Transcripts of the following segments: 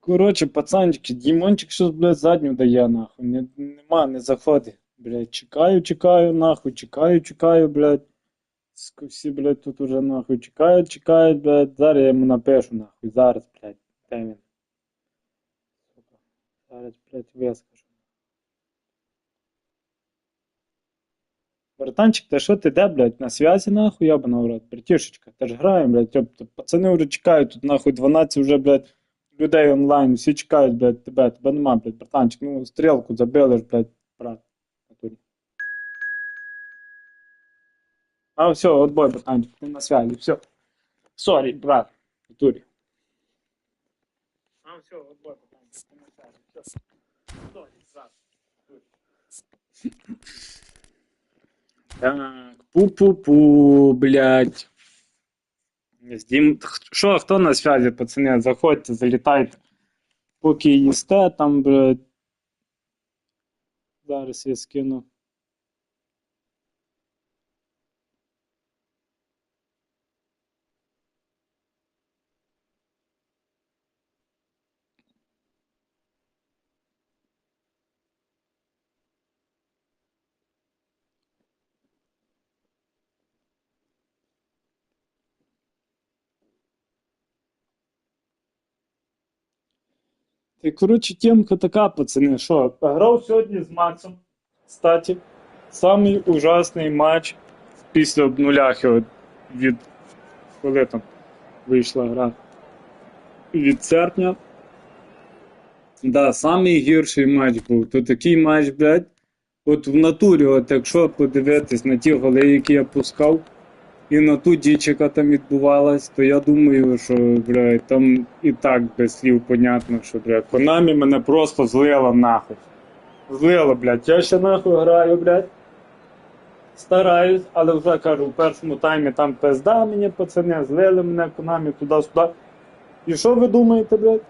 Коротше, пацанчики, Дімончик щось, блядь, задню дає, нахуй. Не, нема, не заходить. Блядь, чекаю, чекаю, нахуй, чекаю, чекаю, блядь. Всі, блядь, тут уже нахуй чекають, чекають, блядь. Зараз я йому напишу, нахуй. Зараз, блядь. Де він? Сука. Зараз, блядь, вискажу. Братанчик, та що ти де, блядь, на связі, нахуй, ябана в рот, братішечка, та ж граємо, блядь, ёпта, пацани вже чекають, тут, нахуй, 12 вже, блядь, людей онлайн, всі чекають, блядь, тебе, тебе нема, блядь, братанчик, ну, стрілку забили ж, блядь, брат. А, все, отбой, братанчик, ти на связі, все. Сорі, брат, в натурі. А, все, отбой, братанчик, ти на связі, все. Сорі, брат. в натурі. Так, пу-пу-пу, блядь. З Дім... Що, хто на связі, пацани? Заходьте, залітайте. Поки їсте, там, блядь. Зараз я скину. Ти, коротше, темка така, пацани, що, грав сьогодні з Максом. Кстати, самий ужасний матч після обнуляхи від коли там вийшла гра. Від серпня. Да, самий гірший матч був. То такий матч, блядь. От в натурі, от якщо подивитись на ті голи, які я пускав, і на ту діч, яка там відбувалась, то я думаю, що, блядь, там і так без слів понятно, що, блядь, Конамі мене просто злила нахуй. Злила, блядь. Я ще нахуй граю, блядь. Стараюсь, але вже кажу, в першому таймі там пизда мені, пацани, злили мене Конамі туди-сюди. І що ви думаєте, блядь?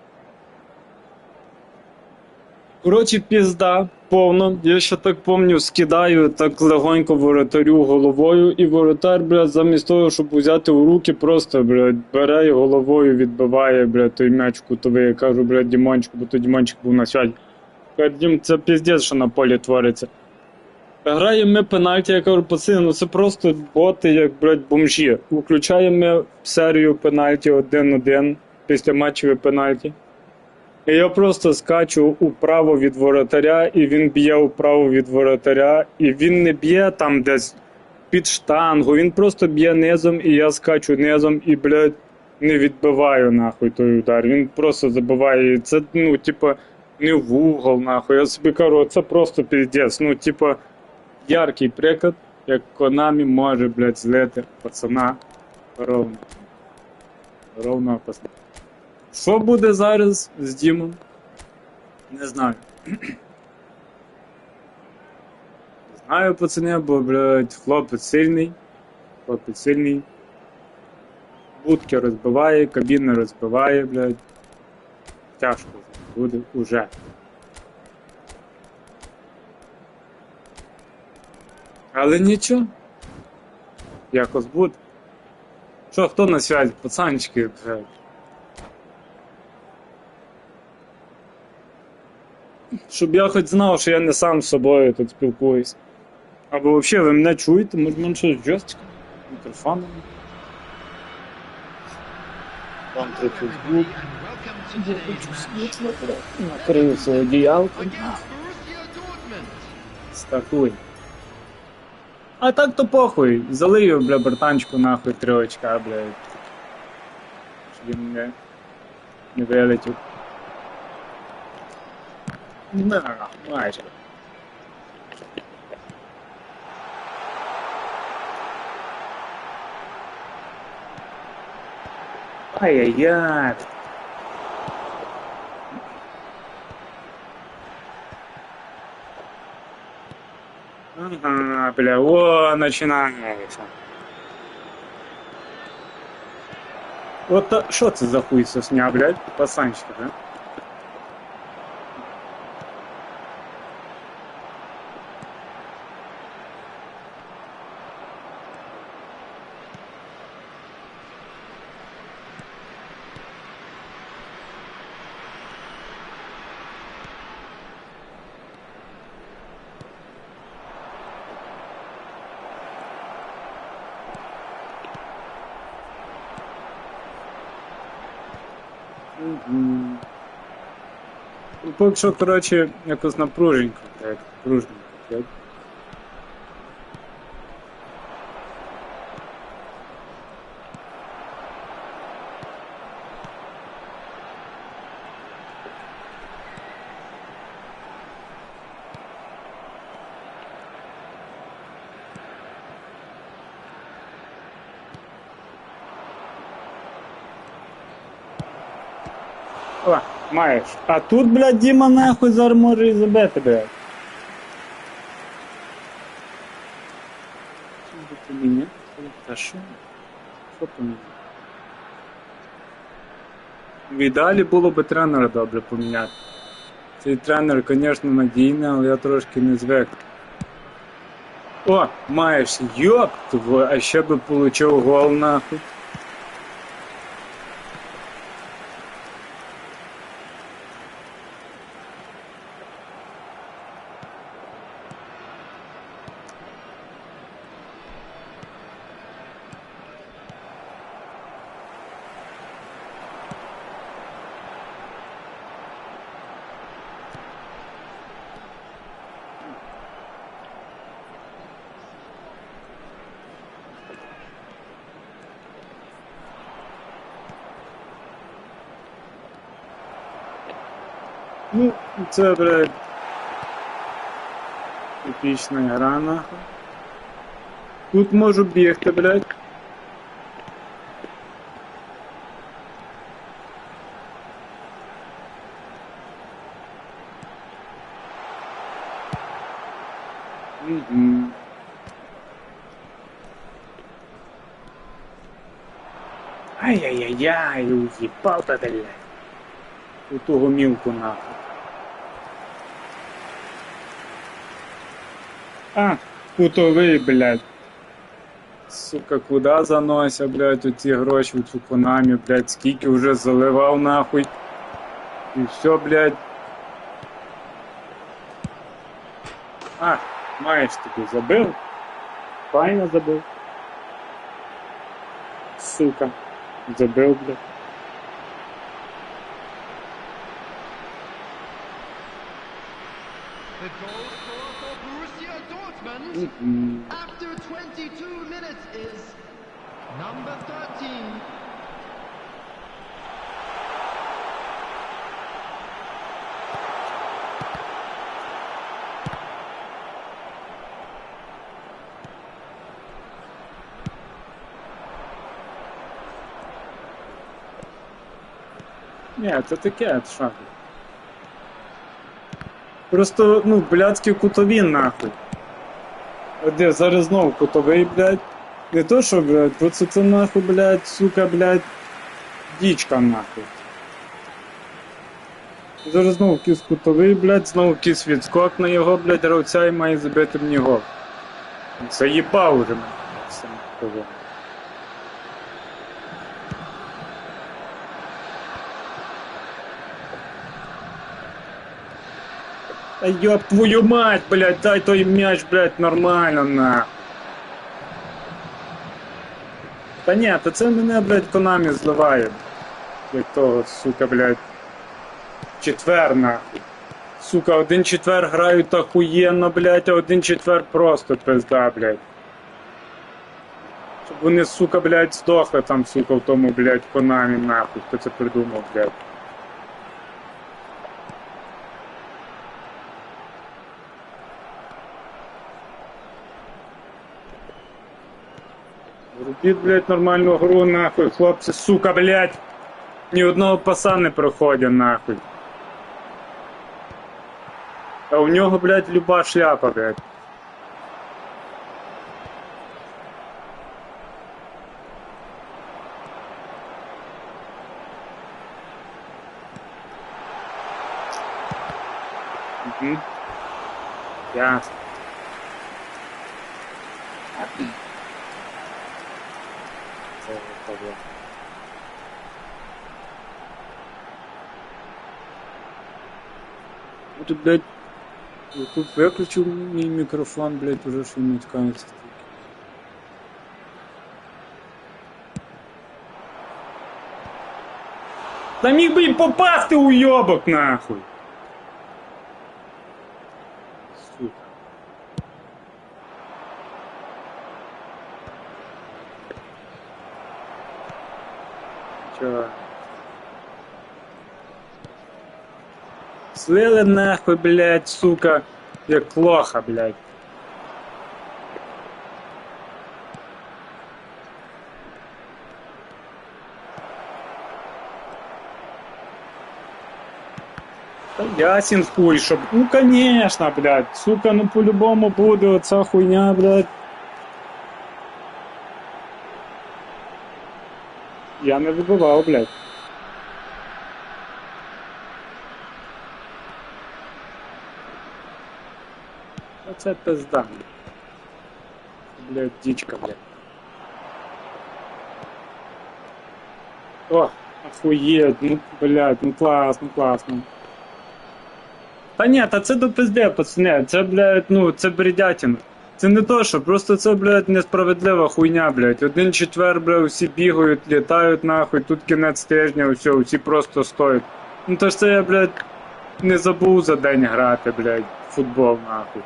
Коротше, пізда, повно. Я ще так помню, скидаю так легонько воротарю головою, і воротар, блядь, замість того, щоб взяти у руки, просто, блядь, бере головою відбиває, блядь, той м'яч кутовий. Я кажу, блядь, Дімончику, бо то Дімончик був на. Кажу, Дім, це піздець, що на полі твориться. Граємо ми пенальті, я кажу, пацани, ну це просто боти, як, блядь, бомжі. Включаємо серію пенальті 1-1 після матчеві пенальті. Я просто скачу управо від воротаря, і він б'є управо від воротаря, і він не б'є там десь під штангу, він просто б'є низом, і я скачу низом і, блядь, не відбиваю нахуй той удар. Він просто забиває. Це, ну, типа, не в угол, нахуй. Я собі кажу, це просто піздець. Ну, типа, яркий приклад, як Конамі може, блядь, злити пацана ровно. Ровно пацана. Що буде зараз з Дімом? Не знаю. Знаю, пацани, бо, блядь, хлопець сильний. Хлопець сильний. Будки розбиває, кабіни розбиває, блядь. Тяжко буде уже. Але нічого. Якось буде. Що, хто на связі? Пацанчики, блядь. Щоб я хоч знав, що я не сам з собою тут спілкуюсь. Або взагалі ви мене чуєте, може щось джойстиком, мікрофоном. Там трохи звук. Накрився одіялком. Стартуй. А так то похуй. Залию, бля, братанчику нахуй три очка, бля. Щоб він не, не вилетів. На, майже. Ай-яй-яй. Ага, бля, о, начинается. Вот та- що це за хуй сосня, блядь? Пацанчик, да? Ну, поки що, коротше, якось напруженько, так, напруженько, блядь. О, маєш. А тут, блядь, Діма нахуй зараз може і забити, блядь. Що поміняти? Та що? Що поміняти? В ідеалі було би тренера добре поміняти. Цей тренер, звісно, надійний, але я трошки не звик. О, маєш, йоп а ще би получив гол нахуй. Це, блядь, епічна гра, нахуй. Тут можу бігти, блядь. Мгм. Ай-яй-яй-яй, уїбав-то, блядь. У ту гомілку нахуй. А, кутовий, блядь. Сука, куда занося, блядь, оці гроші в цю конамі, блядь, скільки вже заливав нахуй. І все, блядь. А, маєш тобі забив? Файно забив. Сука. Забив, блядь. The goal After 22 minutes is number 13. Ні, це таке, що? Просто, ну, блядські кутові нахуй. Де зараз знову кутовий, блядь. Не то що, блядь, просто це нахуй, блядь, сука, блядь, дічка нахуй. Зараз знову кіс кутовий, блядь, знову кіс відскок на його, блядь, гравця і має забити мені гол. Заїбав уже мене. Цим ёб твою мать, блядь, дай той мяч, блядь, нормально, на. Та ні, та це мене, блядь, Конамі зливає. Від того, сука, блядь. Четвер, нахуй. Сука, один четвер грають охуєнно, блядь, а один четвер просто пизда, блядь. Щоб вони, сука, блядь, здохли там, сука, в тому, блядь, Конамі, нахуй. Хто це придумав, блядь. Робіть, блядь, нормальну гру, нахуй, хлопці, сука, блядь. Ні одного паса не проходять, нахуй. А у нього, блядь, люба шляпа, блядь. Угу. Ясно. Це проблема. Ну тут, блядь, тут виключив мій мікрофон, блядь, уже що не ткається. Та міг би й попасти уйобок нахуй. Сука. Чё? Слили нахуй, блядь, сука, як лоха, блядь. Ясен хуй, щоб... Ну, конечно, блядь. Сука, ну по-любому буде оця хуйня, блядь. Я не вибивав, блядь. Оце пизда. Блядь, дичка, блядь. О, охуеть, ну, блядь, ну класно, класно. Та ні, та це до пизде, пацани, це, блядь, ну, це бредятина. Це не то, що, просто це, блядь, несправедлива хуйня, блядь. Один четвер, блядь, усі бігають, літають нахуй, тут кінець тижня, усе, всі просто стоять. Ну то ж це я, блядь, не забув за день грати, блядь, в футбол, нахуй.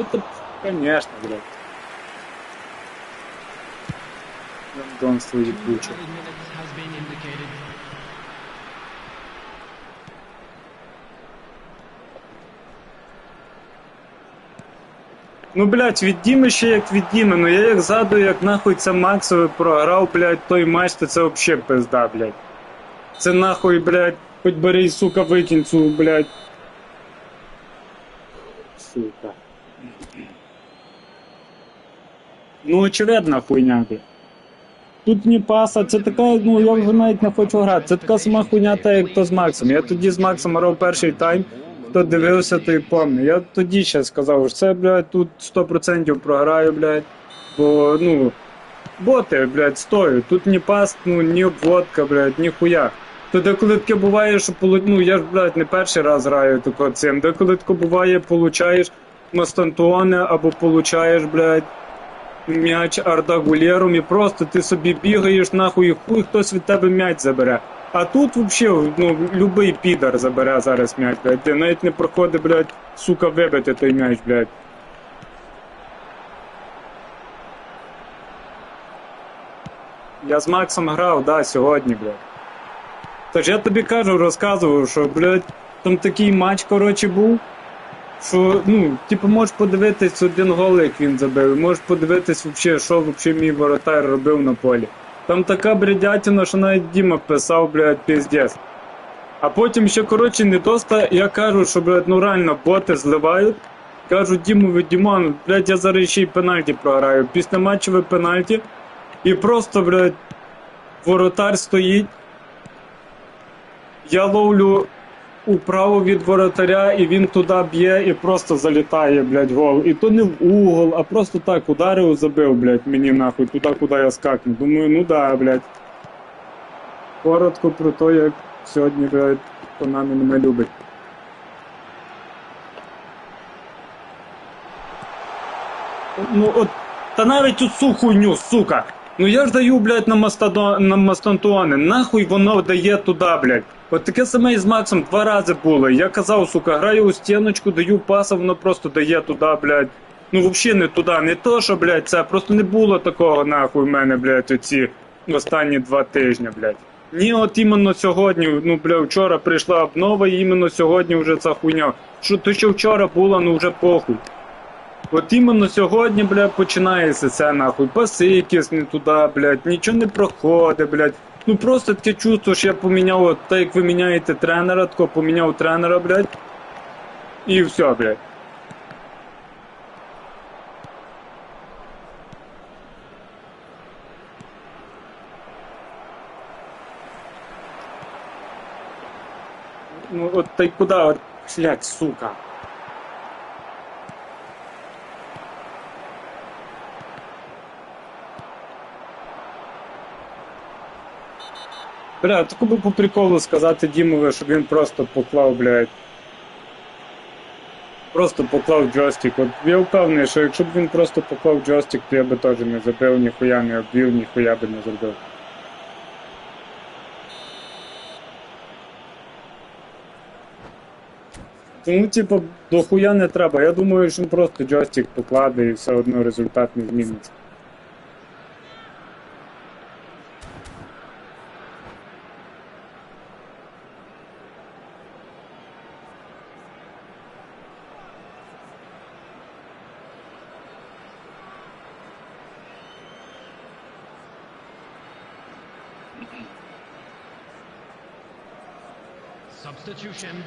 Это, конечно, блядь. Гандонство been indicated. Ну, блядь, від Діми ще як від Діми. Ну я як згадую, як нахуй це Максове програв, блядь, той матч, то це вообще пизда, блядь. Це нахуй, блядь, хоч бери сука, викинь цю, блядь. Сука. Ну, очевидна хуйня. Тут ні паса, це така, ну я вже навіть не хочу грати. Це така сама хуйня, та як то з Максом. Я тоді з Максом грав перший тайм. Хто дивився, той помне. Я тоді ще сказав, що це, блядь, тут 100% програю, блядь. Бо, ну, боти, блядь, стоять. Тут ні пас, ну, ні обводка, блядь, ні хуя. То деколи таке буває, що ну, я ж, блядь, не перший раз граю тако цим. Деколи таке буває, получаєш Мастантуоне або получаєш, блядь, м'яч ардагулєром і просто ти собі бігаєш, нахуй, і хуй хтось від тебе м'яч забере. А тут взагалі, ну, любий підар забере зараз м'яч, блядь. Де навіть не проходить, блядь, сука, вибити той м'яч, блядь. Я з Максом грав, да, сьогодні, блядь. Тож я тобі кажу, розказував, що, блядь, там такий матч, коротше, був. Що, ну, типу, можеш подивитись один гол, як він забив, можеш подивитись вообще, що вообще мій воротар робив на полі. Там така бредятина, що навіть Діма писав, блядь, піздець. А потім ще, коротше, не доста, я кажу, що, блядь, ну реально боти зливають. Кажу Дімові, Дімон, блядь, я зараз ще й пенальті програю. Після матчеве пенальті. І просто, блядь, воротар стоїть. Я ловлю управу від воротаря, і він туди б'є і просто залітає, блядь, гол. І то не в угол, а просто так ударив, забив, блядь, мені нахуй, туди, куди я скакну. Думаю, ну да, блядь. Коротко про те, як сьогодні, блядь, Конамі мене любить. Ну от, та навіть цю хуйню, сука. Ну я ж даю, блядь, на, мастадо... на мастантуани. Нахуй воно дає туди, блядь. От таке саме і з Максом два рази було. Я казав, сука, граю у стіночку, даю паса, воно просто дає туди, блядь. Ну взагалі не туди, не то, що, блядь, це просто не було такого нахуй в мене, блядь, оці останні два тижні, блядь. Ні, от іменно сьогодні, ну, бля, вчора прийшла обнова, і іменно сьогодні вже ця хуйня. Що то, що вчора було, ну вже похуй. От іменно сьогодні, бля, починається це нахуй. Паси якісь не туди, блядь, нічого не проходить, блядь. Ну просто таке чувство, що я поміняв, от так як ви міняєте тренера, тако поміняв тренера, блядь. І все, блядь. Ну от та й куди, от, блядь, сука. Бля, таку би по приколу сказати Дімове, щоб він просто поклав, блядь. Просто поклав джойстик. От я впевнений, що якщо б він просто поклав джойстик, то я би теж не забив, ніхуя не обвів, ніхуя би не зробив. Тому, типу, до хуя не треба. Я думаю, що він просто джойстик покладе і все одно результат не зміниться. Substitution.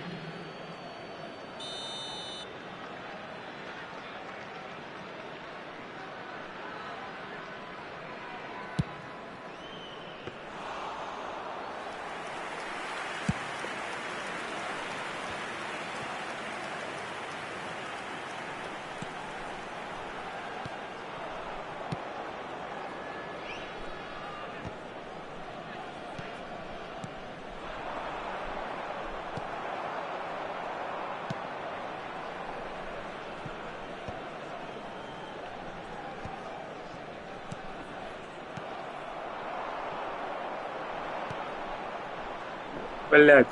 Блять.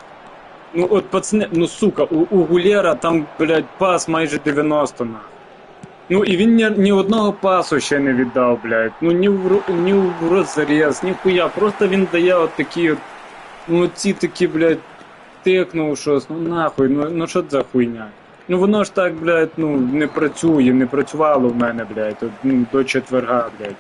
Ну от пацани, ну сука, у, у Гулєра там, блядь, пас майже 90 на. Ну і він ні, ні одного пасу ще не віддав, блядь. Ну ні в, ні в розріз, ні хуя. Просто він дає от такі от, ну ці такі, блядь, тикнув щось, ну нахуй, ну, ну що це за хуйня? Ну воно ж так, блядь, ну не працює, не працювало в мене, блядь, от, ну, до четверга, блядь.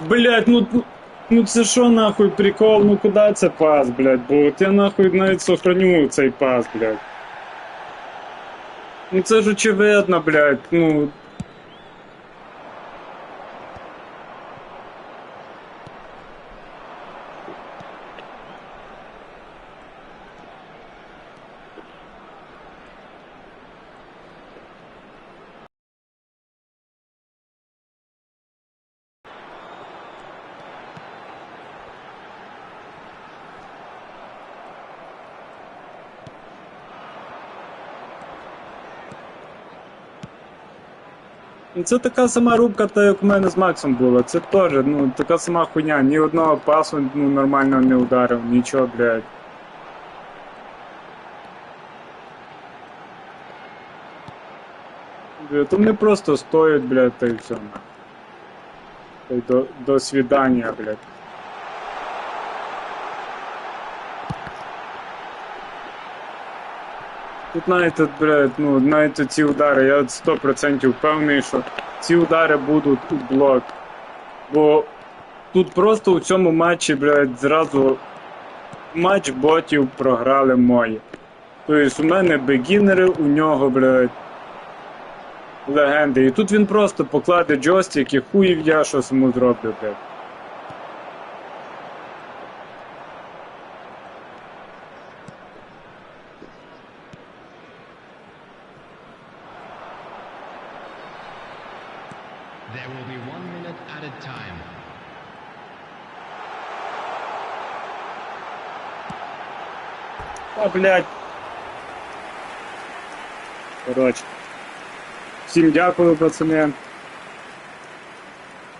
Блять, ну, ну- це що нахуй прикол, ну куди це пас, блядь, бо я нахуй навіть сохраню цей пас, блядь. Ну це ж очевидно, блядь, ну. Це така сама рубка, та як у мене з Максом була. Це теж, ну, така сама хуйня. Ні одного пасу ну, нормально не ударив, нічого, блядь. То вони просто стоять, блядь, та й все. Та до, до свидання, блядь. Тут навіть, блядь, ну, навіть ці удари, я от 100% впевнений, що ці удари будуть у блок. Бо тут просто у цьому матчі, блядь, зразу матч ботів програли мої. Тобто у мене бегінери, у нього, блядь, легенди. І тут він просто покладе джойстик і хуїв я щось йому зроблю, блядь. Блядь. Коротше. Всім дякую, пацани.